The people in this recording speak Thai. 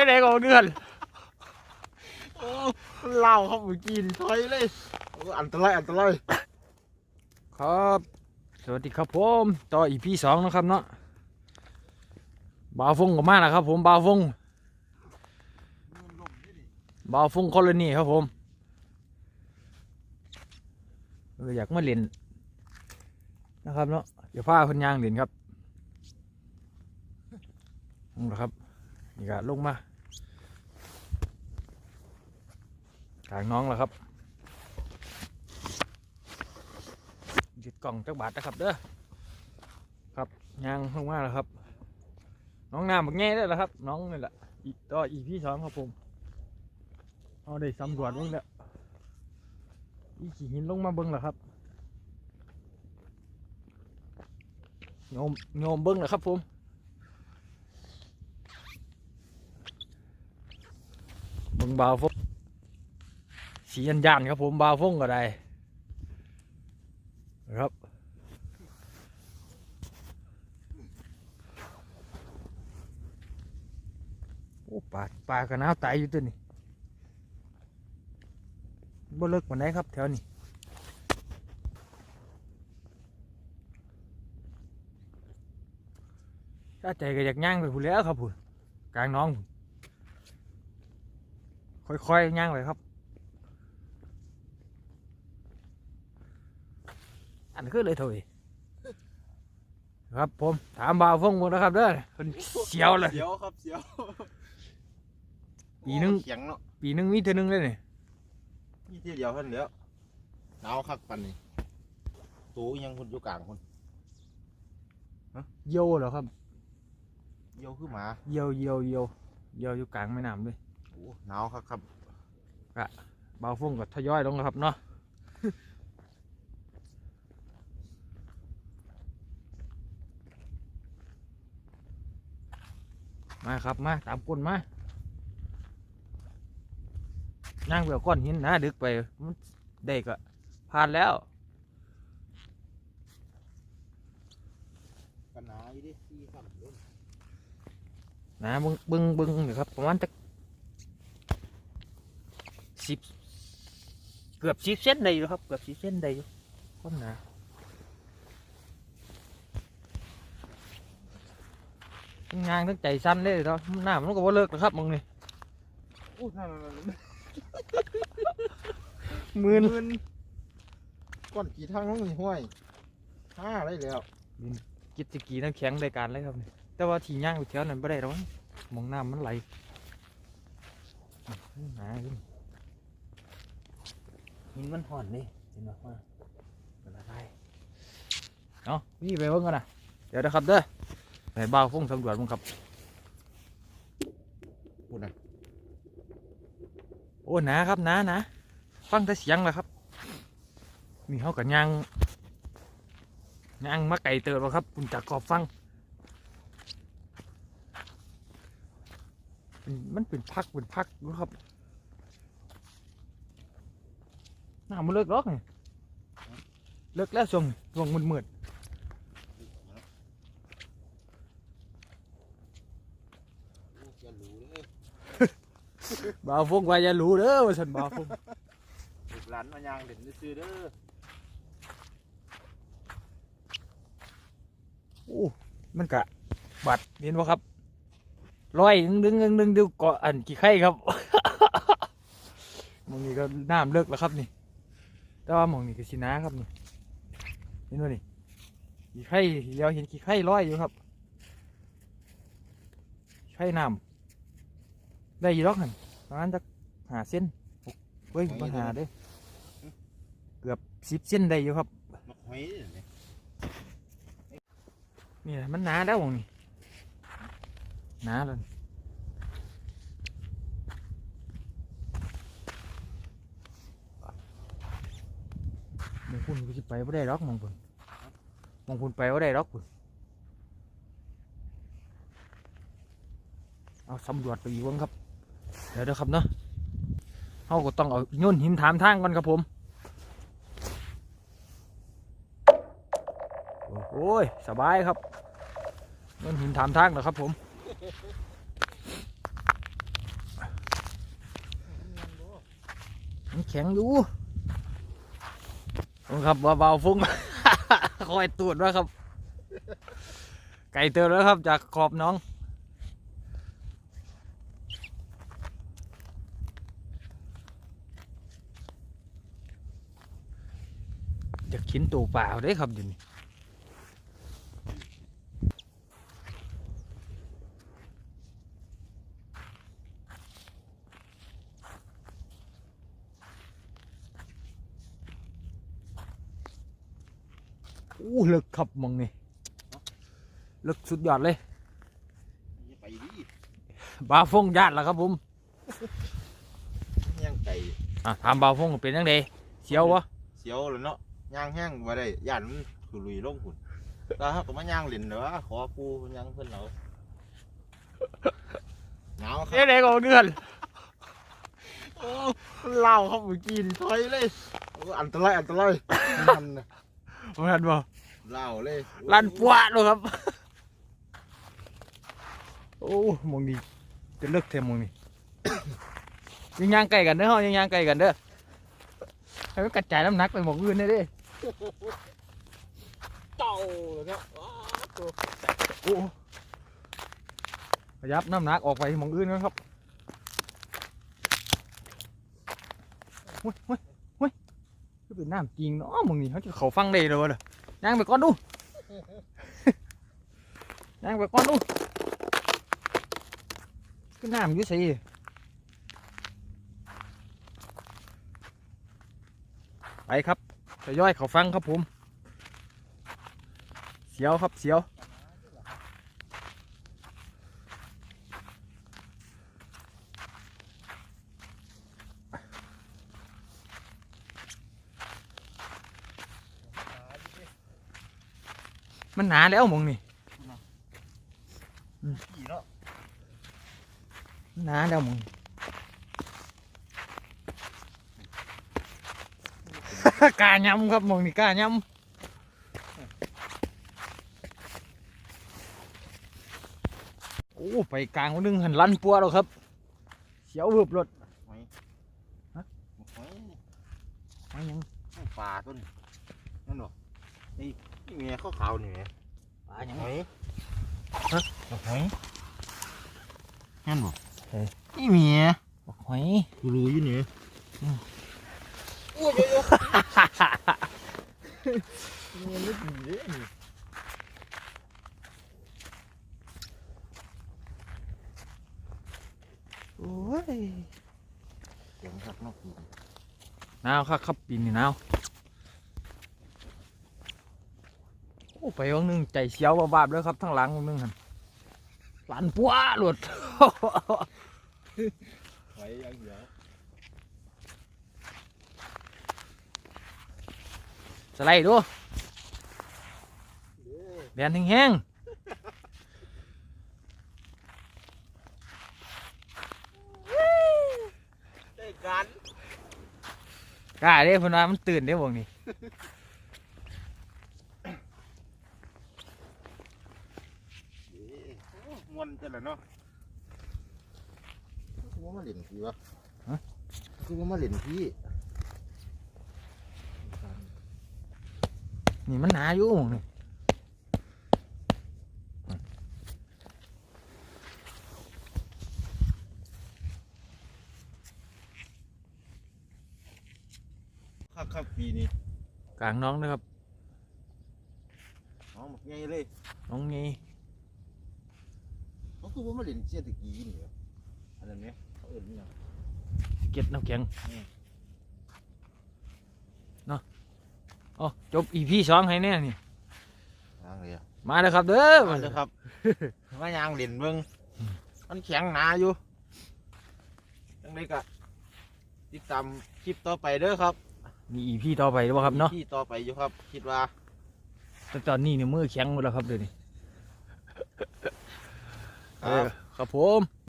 ยังไงก็เดือนโอ้มันเล่าครับเมื่อกี้นี่ถอยเลยโอ้อันตรายอันตรายครับ สวัสดีครับผมต่ออีพีสองนะครับเนาะบาวฟงก็มาแล้วครับ ผมบาวฟงบาวฟงคอลนีครับผมเอออยากมาเล่นนะครับเนาะเดี๋ยวพาคนยางเล่นครับนี่แหละครับ นี่ก็ลงมา กลางน้องแล้วครับยึดกล่องจักบาทนะครับเด้อครับยางลงมาแล้วครับ น้องน้ำบักแง่ได้แล้วครับ น้องนี่แหละอีกต่ออีพี่สองครับผมเอาได้สำรวจบ้างแล้วอีขี่หินลงมาเบิ้งแล้วครับโยมโยมเบิ้งแล้วครับผมเบิ้งบาวฟ สียันยันครับผมบาวฟงก็ได้ครับโอ้ปลาปลากระนาวตายอยู่ตัวนี้บ่เลิกวันไหนครับแถวนี้ถ้าใจก็อยากย่างไปพูนแล้วครับพูนกลางน้อง ค่อยๆย่างไปครับ อันคือเลยเถอยครับ ผมถามบ่าวฟงหมดนะครับเด้อคนเสียวเลย เสียวครับเสียวปีหนึ่งเขียงเนาะปีหนึงมีเท่านึงเลยนี่นี่ที่เดียวเท่านั้นเดียวหนาวคักปันนี่ตูยังคนอยู่กลางคนโยเหรอครับเยี่ยวคือหมาโยโยโยโยอยู่กลางแม่น้ำด้วยโอ้หนาวคักครับบ่าวฟงก็ทยอยลงแล้วครับเนาะ มาครับมาตามก้นมานั่งเบื่อก้อนหินนะดึกไปมันได้ก็ผ่านแล้วกันหาอยู่ดิที่ครับเด้นะบึงบึงบึงนี่ครับประมาณจะสิบเกือบสิบเส้นได้อยู่ครับ เกือบสิบเส้นได้อยู่ความหนา งงานทั้งใจสั้นเลยเนาะหน้ามันก็บ่เลิกหรอกครับมึงนี่โอ้นั่นนั่นนั่นมืนนก้อนกี่ทางน้องนี่ห้วยห้าได้แล้วกิจสกีน้ำแข็งรายการเลยครับนี่แต่ว่าที่ย่างไปแถวนั้นไม่ได้หรอกมองน้ำมันไหลหนาขึ้นหินมันห่อนนี่เห็นไหมว่าเป็นอะไรเนาะพี่ไปเบิ่งกันนะเดี๋ยวนะครับเด้อ ไปบ้าวฟุ้งสำรวจมั้งครับพูดนะโอ้หนาครับหนาหนาฟังแต่เสียงแหละครับ มีเขากับย่างย่างมาไก่เติบแล้วครับคุณจากขอบฟังเป็นมันเป็นพักเป็นพักดูครับหน้ามันเลิกล็อกนี่เลิกแล้วช่วงช่วงมืดโอ้จะรู้เลย ๆ บ่าวฟงว่าอย่ารู้เด้อว่าฉันบ่าวฟงลูกหลานมายางเด่นซื้อเด้อโอ้มันกะ บัดเห็นบ่ครับร้อยดึงดึงดึงดึงดูเกาะอันกี่ไข่ครับหมองนี้ก็น้ำเลิกแล้วครับนี่ แต่ว่าหมองนี้ก็สินาครับนี่เห็นบ่นี่กี่ไข่เลี้ยวเห็นกี่ไข่ร้อยอยู่ครับ ไข่น้ำ ได้อยี่ดอกหันประมาณจะหาเส้นเฮ้ยมาหาเด้อเกือบสิบเส้นได้อยู่ครับมักหอยนี่นี่แหละมันหนาแล้วหมองนี่หนาเลยมองคุณกูจะไปไม่ได้หรอกมองคุณมองคุณไปไม่ได้หรอกคุณเอาสำรวจไปอีกวงครับเดี๋ยวเด้อครับเนาะเขาก็ต้องเอาย่นหินถามทางก่อนครับผม โอ้ย สบายครับย่นหินถามทางนะครับผมแข็งอยู่ครับเบาๆฟุ้งคอยตรวจด้วยครับ ไก่เติมแล้วครับจากขอบน้อง อยากกินตัวเปล่าได้ครับเดี๋ยวนี้อู้เลิกขับมองนี่เลิกสุดยอดเลยไปดิบาฟงญาติแล้วครับผมย่างไก่อะถามบาฟงเป็นยังไงเสียววะเสียวเลยเนาะ ย่างแห้งบ่ได้ย่านมันคือลุยลงหุ่นแล้วเขาก็มาย่างเล่นเด้อขอปูย่างเพิ่นเอาหนาวคเสียรับไหนก็เดือนโอ้เล่าครับเมื่อกี้นี่ถอยเลยโอ้อันตรายอันตรายมันน่ะผมเห็นบ่เล่าเลยลั่นปวดเลยครับ โอ้มองดีจะเลิกเทมมองนี่ยังย่างไก่กันเด้อเฮายังย่างไก่กันเด้อให้มันกระจายน้ำหนักไปหมองอื่นได้เด้ เจ้าเลยเนาะว้าวตัวโอ้ขยับน้ำหนักออกไปมองอื่นกันครับเฮ้ยเฮ้ยเฮ้ยก็เป็นน้ำจริงเนาะมองนี่เขาจะเขาฟังได้เลยวะเด้อย่างไปก่อนดูย่างไปก่อนดูก็น้ำอยู่ส่ไปครับ ทยอยเขาฟังครับผม เสียวครับเสียวมันหนาแล้วหมองนี่ขี่เนาะมันหนาแล้วหมอง กล้ายำครับหมองนี่กล้ายำโอ้ไปกลางคนนึงหันลันปัวแล้วครับเสียวเบือบรถหอยฮะหอยไปยังปลาต้นนั่นหรอนี่นี่เมียขาวขาวๆนี่เมียไปยังหอยฮะหอยนั่นบ่เฮ้ยนี่เมียบอกหอยกูรู้อยู่นี่อืมโอ้ยโอ้ยเมียไม่ดีเลยโอ้ยเสียงคักนอกกูหนาวครับครับปีนี้หนาวโอ้ไปวันหนึงใจเสียวบาบๆเลยครับทั้งหลังวันหนึงหันลันปัวหลุดหอยยังเดียว ไลด์ดูแดนแห้งได้กันๆกล้าเด้เพนว่ามันตื่นได้บ่งนี่มวนจังเลยเนาะกูว่ามาเล่นพี่วะกูว่ามาเล่นพี่ นี่มันหนาอยู่บ่งนี่ครับครับปีนี้กลางน้องนะครับ น้องบักใหญ่เลยน้องนี่เขาคือว่ามาเล่นเสียตะกี้นี่เหรออันนั้นไหมเขาเอื่นนี่ยังเก็ตน้ำแข็ง อืม เนาะ อ๋อจบอีพีสองให้แน่นี่ยางเลยอะมาเลยครับเด้อมาเลยครับมายางเล่นเบิ่งมันแข็งหนาอยู่จังไดก็ติดตามคลิปต่อไปเด้อครับ มีอีพีต่อไปแล้วครับเนาะที่ต่อไปอยู่ครับ คิดว่าแต่ตอนนี้เนี่ยมือแข็งหมดแล้วครับเดี๋ยวนี้ครับครับผม